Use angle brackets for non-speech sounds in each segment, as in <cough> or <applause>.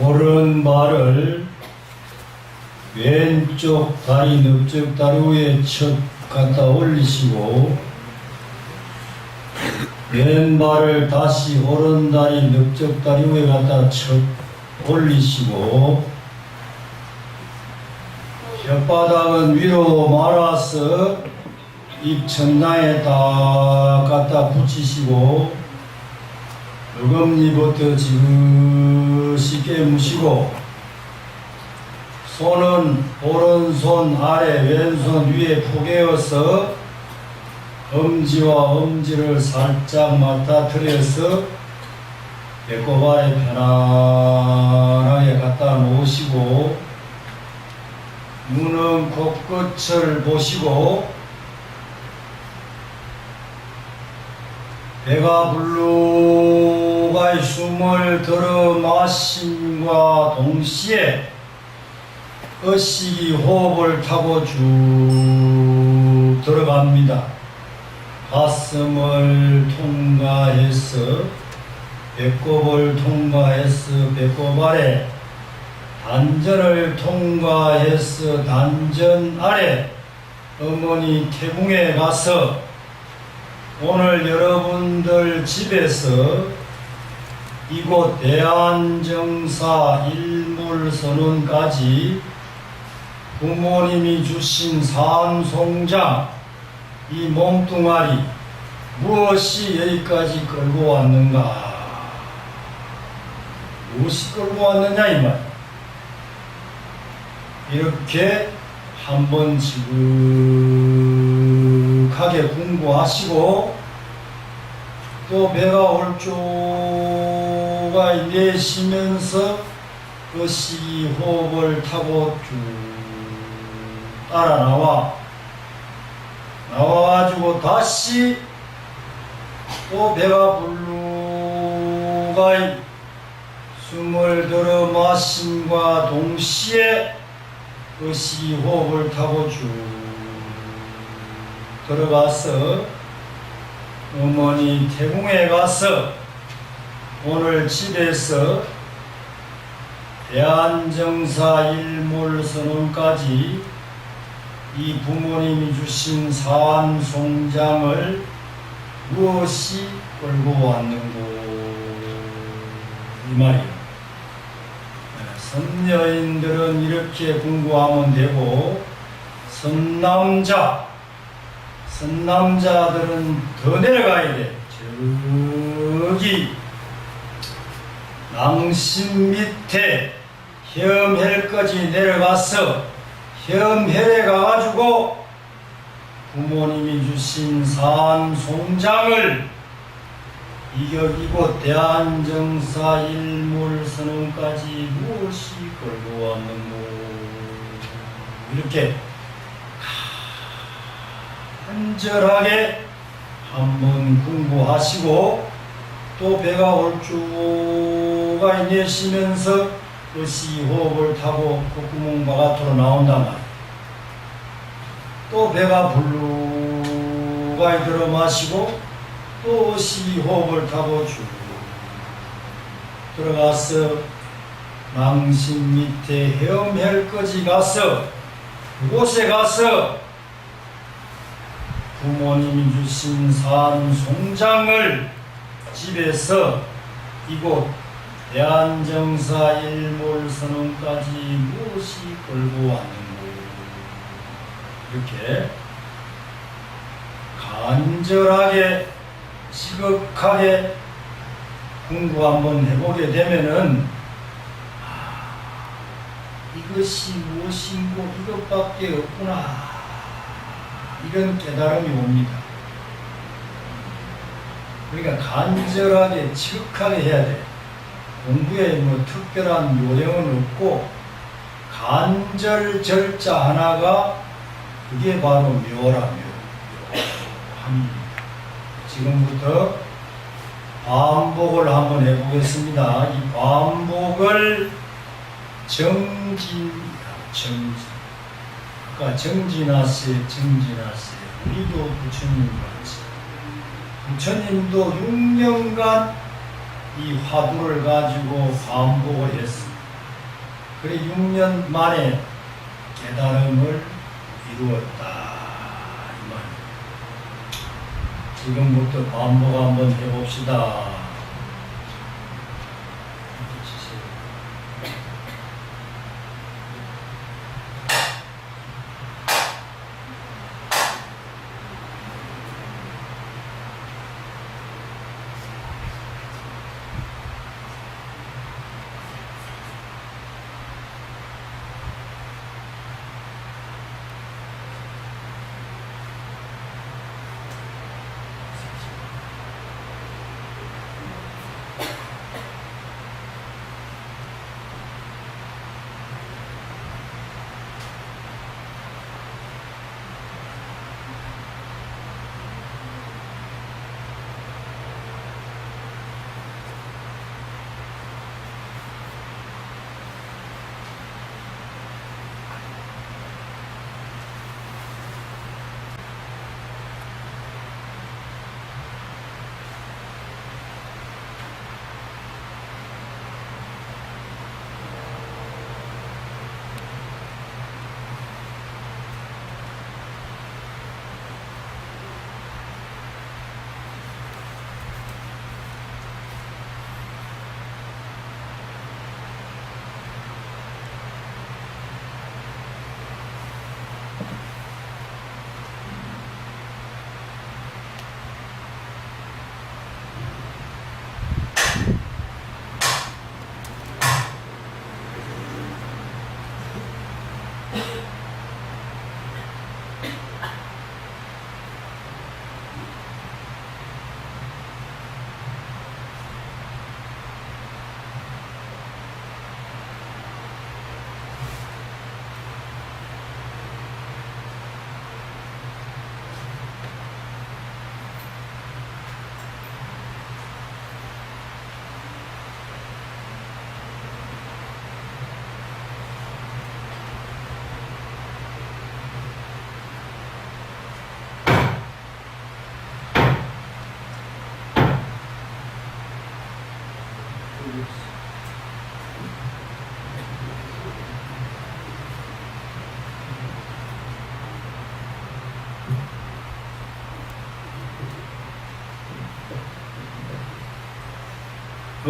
오른 발을 왼쪽 다리 넓적 다리 위에 척 갖다 올리시고 왼발을 다시 오른 다리 넓적 다리 위에 갖다 척 올리시고 혓바닥은 위로 말아서 입 천장에 딱 갖다 붙이시고 어금니부터 지그시 깨무시고 손은 오른손 아래 왼손 위에 포개어서 엄지와 엄지를 살짝 맞닥뜨려서 배꼽 아래 편안하게 갖다 놓으시고 눈은 코끝을 보시고 배가 불 루가 숨을 들어 마심과 동시에 어시기 호흡을 타고 쭉 들어갑니다. 가슴을 통과해서 배꼽을 통과해서 배꼽 아래 단전을 통과해서 단전 아래 어머니 태궁에 가서 오늘 여러분들 집에서 이곳 대한정사 일물선언까지 부모님이 주신 산송장 이 몸뚱아리 무엇이 여기까지 끌고 왔는가 무엇이 끌고 왔느냐 이 말. 이렇게 한번 지극하게 공부하시고 또 배가 올 조가 내쉬면서 그 시기 호흡을 타고 쭉 따라 나와. 나와가지고 다시 또 배가 불루가 숨을 들어 마심과 동시에 그 시기 호흡을 타고 쭉 들어가서 어머니 태궁에 가서 오늘 집에서 대한정사 일몰 선언까지 이 부모님이 주신 산송장을 무엇이 끌고 왔는고? 이 말이에요. 선녀인들은 이렇게 공부하면 되고 선남자 선남자들은 더 내려가야 돼. 저기 낭심 밑에 혐헬까지 내려가서 혐헬에 가가지고 부모님이 주신 산 송장을 이격 이곳 대한정사 일몰선언까지 무엇이 걸고 왔는고. 이렇게 간절하게 한번 공부하시고 또 배가 올 주가 내쉬면서 그 시호흡을 타고 콧구멍 바깥으로 나온단 말이에요. 또 배가 불루가 들어 마시고 또 시호흡을 타고 쭉 들어가서 망신 밑에 헤엄헬까지 가서 그곳에 가서 부모님이 주신 산 송장을 집에서 이곳 대한정사 일몰선언까지 무엇이 끌고 왔는고 이렇게 간절하게 지극하게 공부 한번 해보게 되면은 아, 이것이 무엇인고 이것밖에 없구나 이런 깨달음이 옵니다. 그러니까 간절하게 지극하게 해야 돼. 공부에 뭐 특별한 요령은 없고 간절 절자 하나가 그게 바로 묘라 묘. 지금부터 반복을 한번 해보겠습니다. 이 반복을 정진, 정진. 아까 정진하세, 정진하세. 우리도 부처님 같이. 부처님도 6년간 이 화두를 가지고 반복을 했습니다. 그래 6년 만에 깨달음을 이루었다 이 말. 지금부터 반복 한번 해봅시다.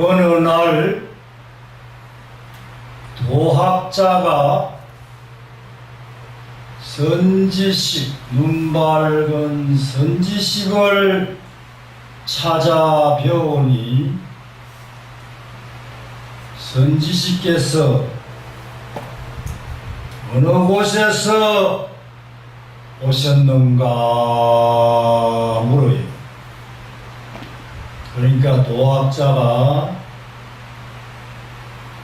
어느 날 도학자가 선지식, 눈 밝은 선지식을 찾아뵈오니 선지식께서 어느 곳에서 오셨는가. 그러니까 도학자가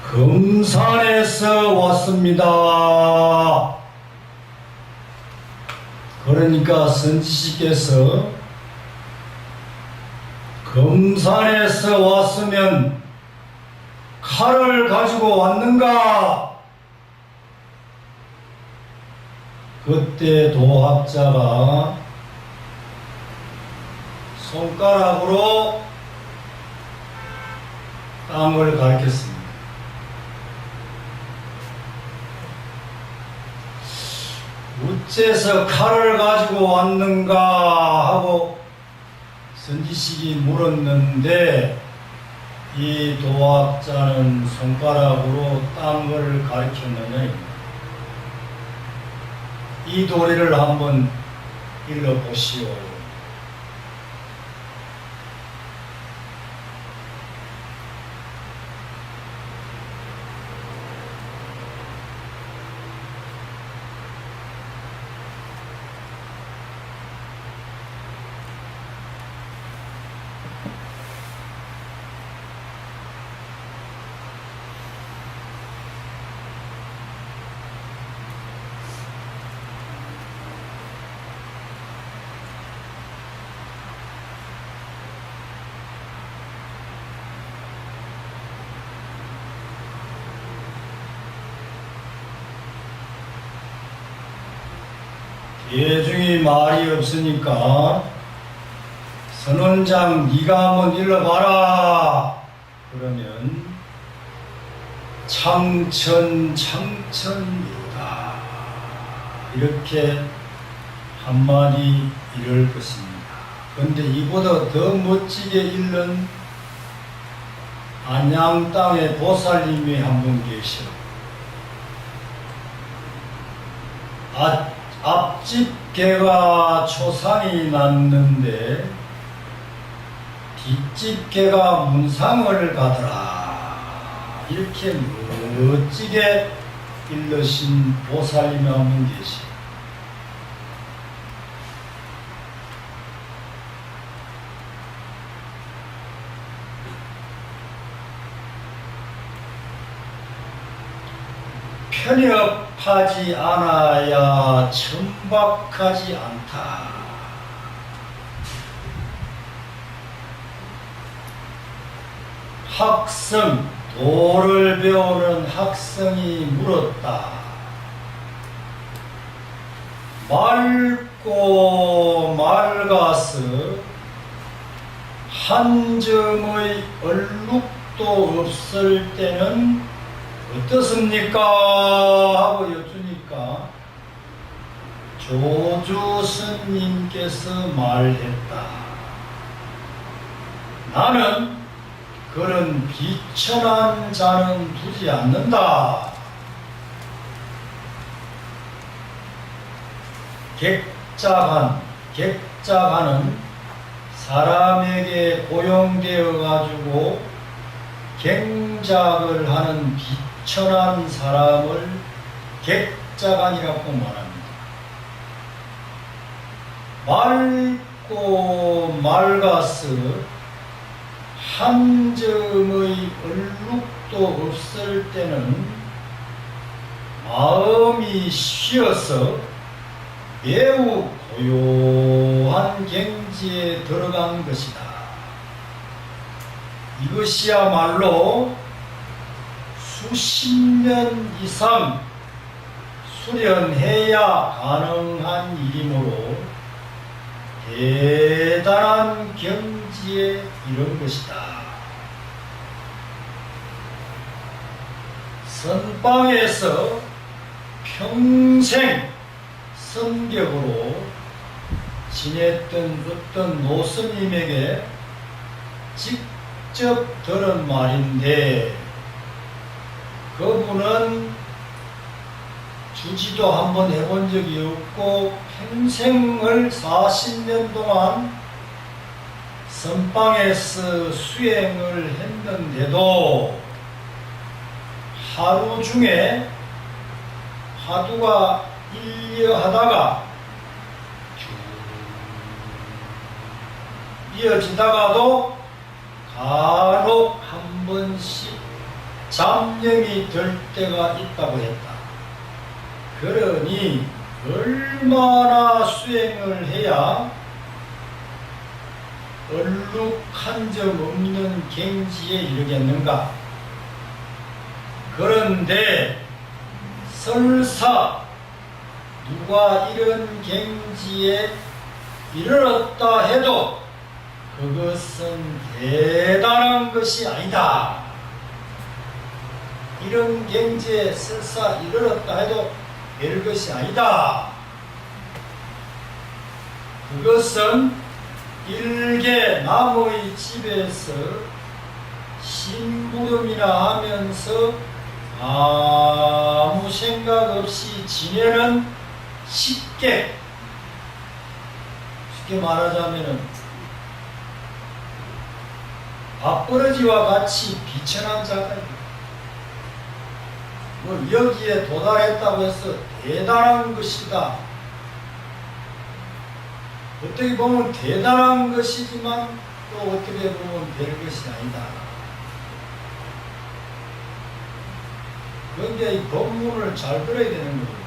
금산에서 왔습니다. 그러니까 선지식께서 금산에서 왔으면 칼을 가지고 왔는가? 그때 도학자가 손가락으로 땅을 가리켰습니다. 어째서 칼을 가지고 왔는가 하고 선지식이 물었는데 이 도학자는 손가락으로 땅을 가리켰느냐 이 도리를 한번 읽어보시오. 예중이 말이 없으니까 선원장 네가 한번 일러봐라 그러면 창천 창천이로다 이렇게 한마디 이럴 것입니다. 그런데 이보다 더 멋지게 읽는 안양 땅의 보살님이 한 분 계셔. 앞, 앞집 개가 초상이 났는데 뒷집 개가 문상을 가더라. 이렇게 멋지게 일러신 보살님이 한분 계시. 편협 하지 않아야 천박하지 않다. 학성, 도를 배우는 학생이 물었다. 맑고 맑아서 한 점의 얼룩도 없을 때는 어떻습니까? 하고 여쭈니까 조주 스님께서 말했다. 나는 그런 비천한 자는 두지 않는다. 객자간, 객자간은 사람에게 고용되어 가지고 갱작을 하는 비 천한 사람을 객자간이라고 말합니다. 맑고 맑아서 한 점의 얼룩도 없을 때는 마음이 쉬어서 매우 고요한 경지에 들어간 것이다. 이것이야말로 수십 년 이상 수련해야 가능한 일이므로 대단한 경지에 이른 것이다. 선방에서 평생 성격으로 지냈던 어떤 노스님에게 직접 들은 말인데 그분은 주지도 한번 해본 적이 없고 평생을 40년 동안 선방에서 수행을 했는데도 하루 중에 화두가 일려하다가 쭉 이어지다가도 간혹 한 번씩 잡념이 들 때가 있다고 했다. 그러니 얼마나 수행을 해야 얼룩 한 점 없는 갱지에 이르겠는가? 그런데 설사 누가 이런 갱지에 이르렀다 해도 그것은 대단한 것이 아니다. 이런 경지에 설사 이르렀다 해도 별 것이 아니다. 그것은 일개 남의 집에서 심부름이나 하면서 아무 생각 없이 지내는 쉽게 쉽게 말하자면은 밥버러지와 같이 비천한 자가 뭐 여기에 도달했다고 해서 대단한 것이다. 어떻게 보면 대단한 것이지만 또 어떻게 보면 별 것이 아니다. 그러니까 이 법문을 잘 들어야 되는 거예요.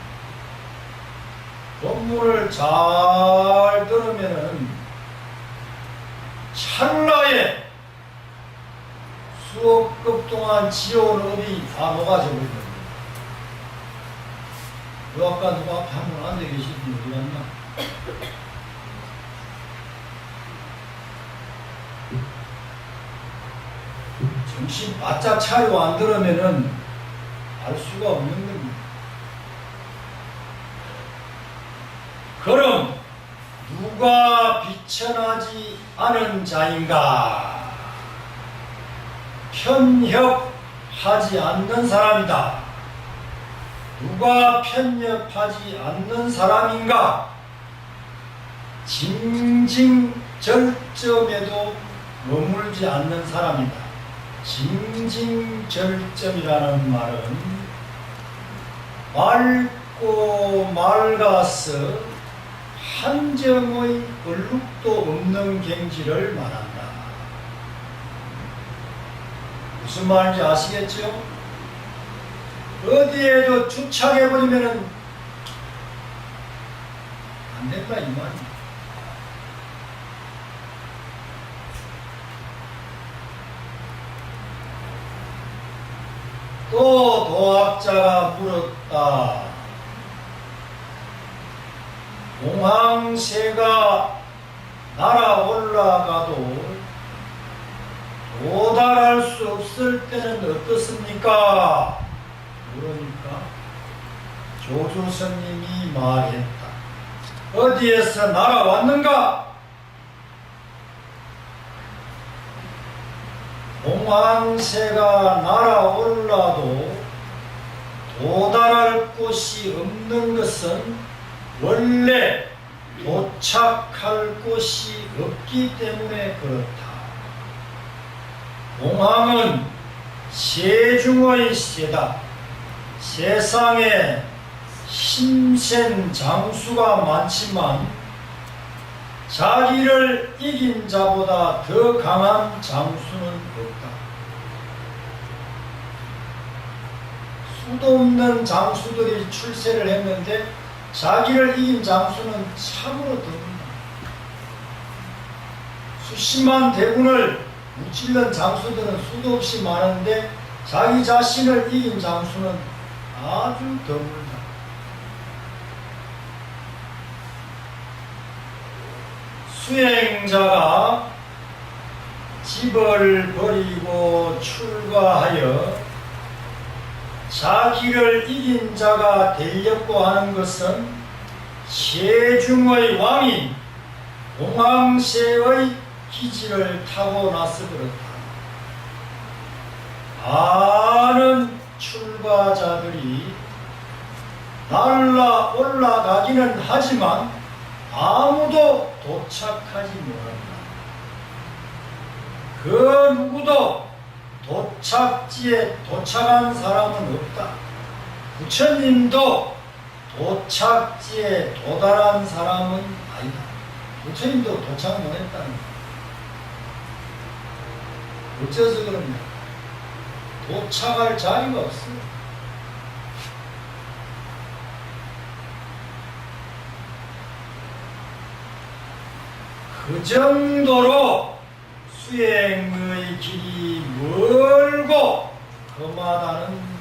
법문을 잘 들으면은 찰나에 수억 급 동안 지어온 업이 다 녹아져 거 예요. 그 아까 누가 앉아 계신 분 어디 갔나? 정신 바짝 차리고 안 들으면은 알 수가 없는 겁니다. 그럼 누가 비천하지 않은 자인가? 편협하지 않는 사람이다. 누가 편협하지 않는 사람인가? 징징절점에도 머물지 않는 사람이다. 징징절점이라는 말은 맑고 맑아서 한 점의 얼룩도 없는 갱지를 말한다. 무슨 말인지 아시겠죠? 어디에도 주착해버리면은 안 된다 이 말입니다. 또 도학자가 물었다. 공항새가 날아 올라가도 도달할 수 없을 때는 어떻습니까? 그러니까 조조스님이 말했다. 어디에서 날아왔는가? 공항새가 날아올라도 도달할 곳이 없는 것은 원래 도착할 곳이 없기 때문에 그렇다. 공항은 세중의 세다. 세상에 힘센 장수가 많지만 자기를 이긴 자보다 더 강한 장수는 없다. 수도 없는 장수들이 출세를 했는데 자기를 이긴 장수는 참으로 드문다. 수십만 대군을 무찔른 장수들은 수도 없이 많은데 자기 자신을 이긴 장수는 아주 드물다. 수행자가 집을 버리고 출가하여 자기를 이긴 자가 되려고 하는 것은 세중의 왕인 공황새의 기질을 타고나서 그렇다. 많은 출가자들이 날라 올라가기는 하지만 아무도 도착하지 못한다. 그 누구도 도착지에 도착한 사람은 없다. 부처님도 도착지에 도달한 사람은 아니다. 부처님도 도착 못했다는 거야. 어째서 그러냐? 도착할 자리가 없어. 그 정도로 수행의 길이 멀고 험하다는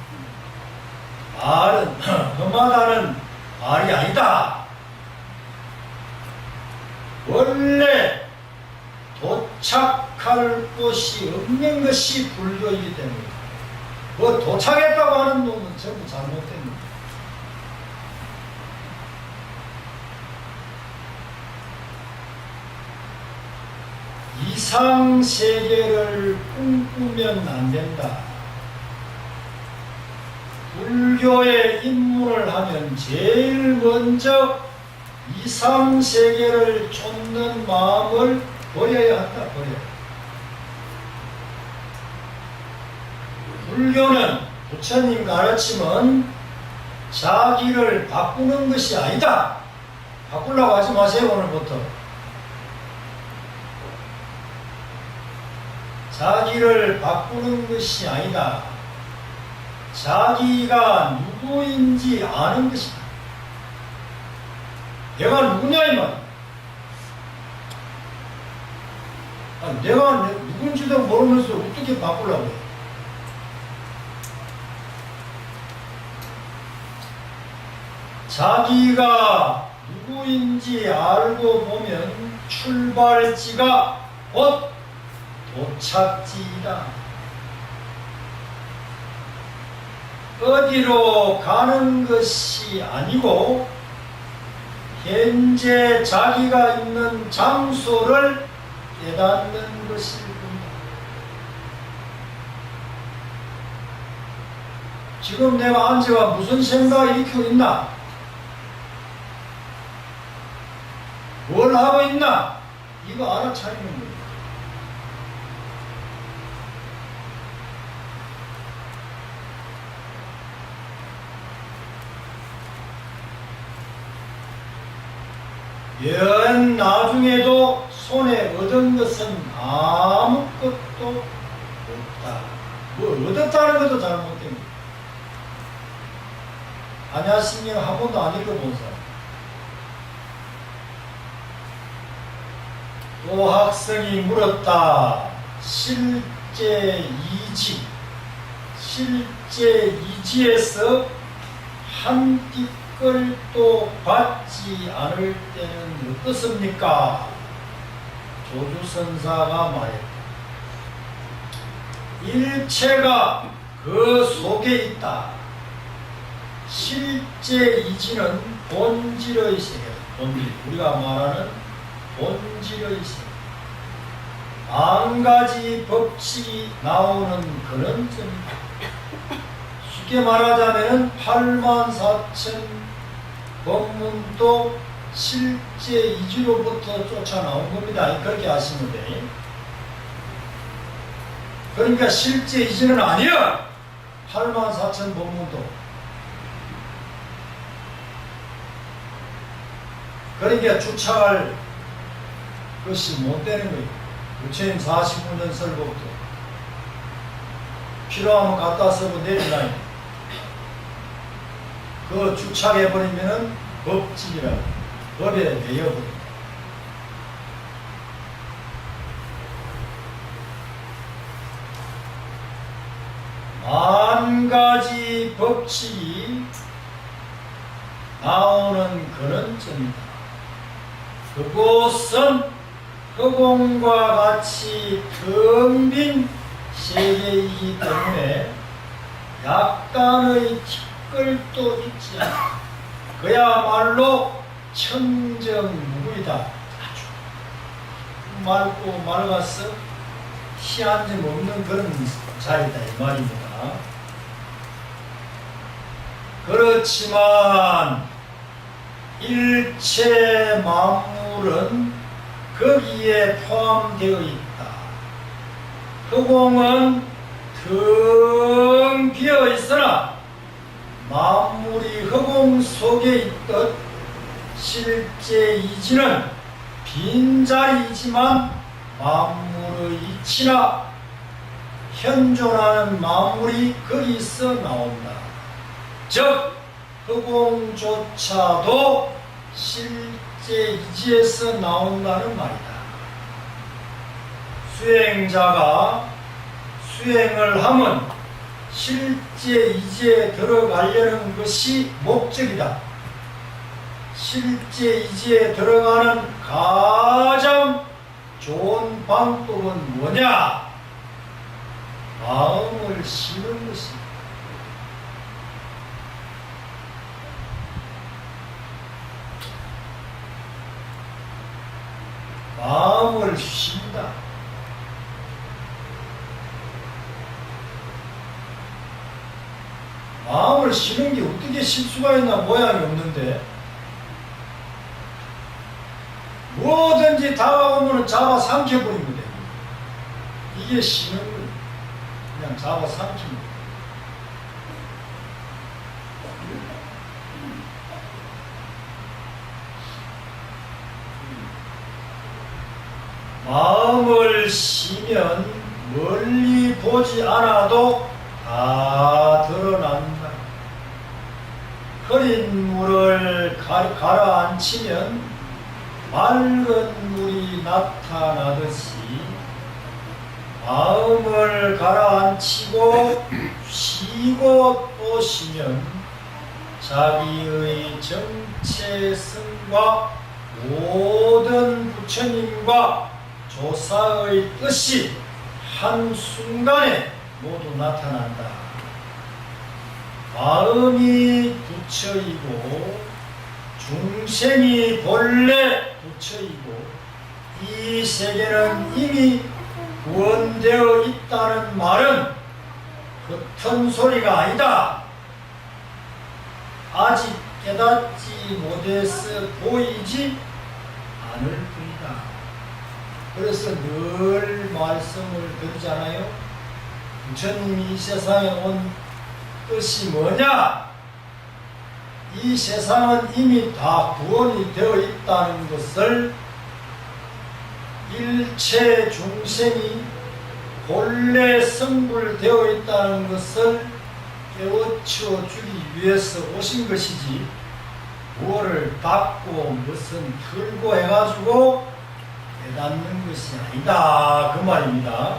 말은 <laughs> 험하다는 말이 아니다. 원래 도착할 곳이 없는 것이 불교이기 때문에 뭐 도착했다고 하는 놈은 전부 잘못됩니다. 이상 세계를 꿈꾸면 안 된다. 불교에 입문을 하면 제일 먼저 이상 세계를 쫓는 마음을 버려야 한다. 버려. 불교는 부처님 가르침은 자기를 바꾸는 것이 아니다. 바꾸려고 하지 마세요 오늘부터. 자기를 바꾸는 것이 아니다. 자기가 누구인지 아는 것이다. 내가 누구냐 이 말. 아, 내가 내- 누군지도 모르면서 어떻게 바꾸려고 해. 자기가 누구인지 알고 보면 출발지가 곧 도착지이다. 어디로 가는 것이 아니고 현재 자기가 있는 장소를 깨닫는 것일 뿐이다. 지금 내가 앉아가 무슨 생각이 일으키고 있나? 뭘 하고 있나? 이거 알아차리는 거예요. 연 나중에도 손에 얻은 것은 아무것도 없다. 뭐 얻었다는 것도 거야. 안야신경 한 번도 안 읽어본 사람. 또 학생이 물었다. 실제 이지, 실제 이지에서 한 띠끌도 받지 않을 때는 어떻습니까? 조주선사가 말했다. 일체가 그 속에 있다. 실제 이지는 본질의 세계, 본질, 우리가 말하는 본질의. 한 가지 법칙이 나오는 그런 점이다. 쉽게 말하자면 8만 4천 법문도 실제 이지로부터 쫓아 나온 겁니다. 그렇게 아시면 돼. 그러니까 실제 이지는 아니야. 8만 4천 법문도. 그러니까 주착할 것이 못 되는 거예요. 부처님 49년 설법도 필요하면 갖다 쓰고 내리라니. 그 주착해버리면은 법칙이라고. 법에 매여버린다. 만 가지 법칙이 나오는 그런 점이다. 그곳은 허공과 같이 텅 빈 세계이기 때문에 약간의 티끌도 있지 않다. 그야말로 청정무구이다. 아주 맑고 맑아서 티한 점 없는 그런 자리다 이 말입니다. 그렇지만 일체 만물은 거기에 포함되어 있다. 허공은 텅 비어 있으나 만물이 허공 속에 있듯 실제 이지는 빈자리이지만 만물의 이치나 현존하는 만물이 거기서 나온다. 즉 허공조차도 실제 이지에서 나온다는 말이다. 수행자가 수행을 하면 실제 이지에 들어가려는 것이 목적이다. 실제 이지에 들어가는 가장 좋은 방법은 뭐냐? 마음을 쉬는 것이다. 마음을 쉰다. 마음을 쉬는 게 어떻게 쉴 수가 있나 모양이 없는데 뭐든지 다가오면 잡아 삼켜버린 거다. 이게 쉬는 거예요. 그냥 잡아 삼키는 거예요. 마음을 쉬면 멀리 보지 않아도 다 드러난다. 흐린 물을 가, 가라앉히면 맑은 물이 나타나듯이 마음을 가라앉히고 쉬고 또 쉬면 자기의 정체성과 모든 부처님과 조사의 뜻이 한순간에 모두 나타난다. 마음이 부처이고 중생이 본래 부처이고 이 세계는 이미 구원되어 있다는 말은 겉은 소리가 아니다. 아직 깨닫지 못해서 보이지 않을 뿐이다. 그래서 늘 말씀을 드리잖아요. 부처님이 이 세상에 온 뜻이 뭐냐? 이 세상은 이미 다 구원이 되어 있다는 것을 일체 중생이 본래 성불되어 있다는 것을 깨우쳐 주기 위해서 오신 것이지 무엇을 받고 무슨 틀고 해가지고 깨닫는 것이 아니다. 그 말입니다.